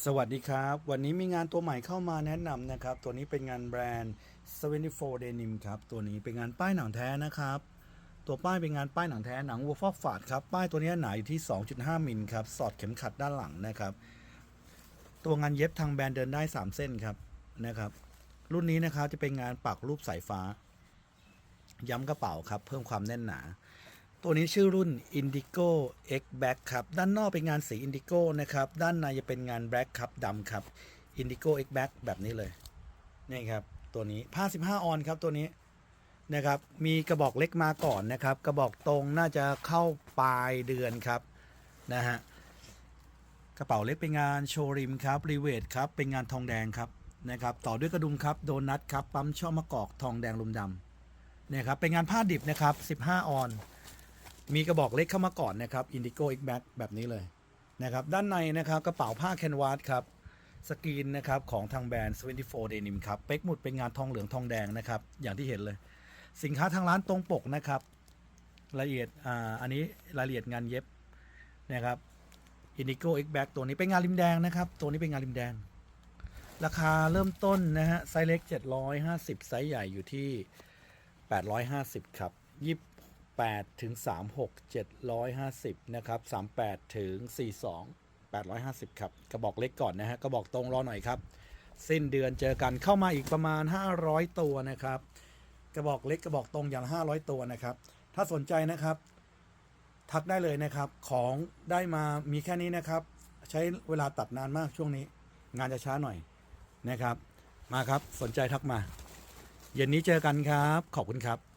สวัสดีครับ วันนี้มีงานตัวใหม่เข้ามาแนะนำนะครับ ตัวนี้เป็นงานแบรนด์ 74 Denim ครับ ตัวนี้เป็นงานป้ายหนังแท้นะครับ ตัวป้ายเป็นงานป้ายหนังแท้หนังวัวฟอกฝาดครับ ป้ายตัวนี้หนาอยู่ที่ 2.5 มิลครับ สอดเข็มขัดด้านหลังนะครับ ตัวงานเย็บทางแบรนด์เดินได้ 3 เส้นครับนะครับ รุ่นนี้นะครับจะเป็นงานปักรูปสายฟ้า ย้ำกระเป๋าครับ เพิ่มความแน่นหนา ตัวนี้ชื่อรุ่น Indigo X Black ครับ ด้านนอกเป็นงานสี Indigo นะครับ ด้านในจะเป็นงาน Black ครับดำครับ Indigo X Black แบบนี้เลย นี่ครับ ตัวนี้ผ้า 15 ออนครับตัวนี้นะครับ มีกระบอกเล็กมาก่อนนะครับ กระบอกตรงน่าจะเข้าปลายเดือนครับนะฮะ กระเป๋าเล็กเป็นงานโชว์ริมครับ รีเวทครับ เป็นงานทองแดงครับนะครับ ต่อด้วยกระดุมครับ โดนัทครับ ปั๊มช่อมะกอกทองแดงลุมดำเนี่ยครับ เป็นงานผ้าดิบนะครับ 15 ออน มีกระบอกเล็กเข้ามาก่อนนะครับ Indigo X Back แบบนี้เลยนะครับด้านในนะครับกระเป๋าผ้าแคนวาสครับสกรีนนะครับของทางแบรนด์24 Denim ครับเป็กหมุดเป็นงานทองเหลืองทองแดงนะครับอย่างที่เห็นเลย สินค้าทางร้านตรงปกนะครับรายละเอียดอ่าอันนี้รายละเอียดงานเย็บนะครับ Indigo X Back ตัวนี้เป็นงานริมแดงนะครับ ตัวนี้เป็นงานริมแดง ราคาเริ่มต้นนะฮะไซส์เล็ก 750 ไซส์ใหญ่อยู่ที่ 850 ครับ 8 ถึง 36 750 นะครับ 38 ถึง 42 850 ครับ กระบอกเล็กก่อนนะฮะ กระบอกตรงรอหน่อยครับ สิ้นเดือนเจอกันเข้ามาอีกประมาณ 500 ตัวนะครับ กระบอกเล็กกระบอกตรงอย่าง 500 ตัวนะครับ ถ้าสนใจนะครับ ทักได้เลยนะครับ ของได้มามีแค่นี้นะครับ ใช้เวลาตัดนานมากช่วงนี้ งานจะช้าหน่อยนะครับ มาครับ สนใจทักมา เย็นนี้เจอกันครับ ขอบคุณครับ